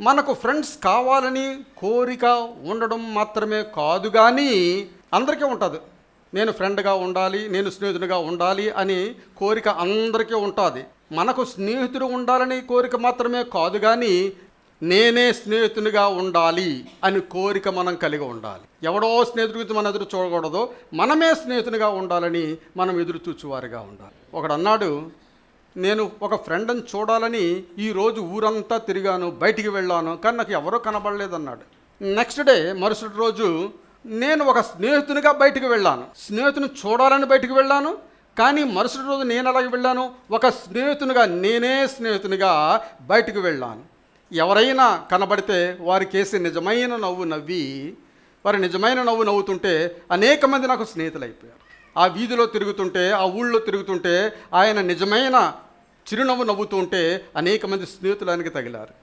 మనకు ఫ్రెండ్స్ కావాలని కోరిక ఉండడం మాత్రమే కాదు కానీ అందరికీ ఉంటుంది. నేను ఫ్రెండ్గా ఉండాలి నేను స్నేహితునిగా ఉండాలి అని కోరిక అందరికీ ఉంటుంది. మనకు స్నేహితుడు ఉండాలని కోరిక మాత్రమే కాదు కానీ నేనే స్నేహితునిగా ఉండాలి అని కోరిక మనం కలిగి ఉండాలి. ఎవడో స్నేహితుడి గురించి మనం ఎదురు చూడకూడదు. మనమే స్నేహితునిగా ఉండాలని మనం ఎదురు చూచువారిగా ఉండాలి. ఒకడు అన్నాడు నేను ఒక ఫ్రెండ్ని చూడాలని ఈరోజు ఊరంతా తిరిగాను బయటికి వెళ్ళాను కానీ నాకు ఎవరో కనబడలేదన్నాడు. నెక్స్ట్ డే మరుసటి రోజు నేను ఒక స్నేహితునిగా బయటికి వెళ్ళాను. స్నేహితుని చూడాలని బయటికి వెళ్ళాను కానీ మరుసటి రోజు నేను అలాగే వెళ్ళాను? ఒక స్నేహితునిగా నేనే స్నేహితునిగా బయటికి వెళ్ళాను. ఎవరైనా కనబడితే వారికేసి నిజమైన నవ్వు నవ్వి వారి నిజమైన నవ్వు నవ్వుతుంటే అనేక మంది నాకు స్నేహితులు అయిపోయారు ఆ వీధిలో తిరుగుతుంటే ఆ ఊళ్ళో తిరుగుతుంటే ఆయన నిజమైన చిరునవ్వు నవ్వుతుంటే అనేక మంది స్నేహితులు ఆయనకి తగిలారు.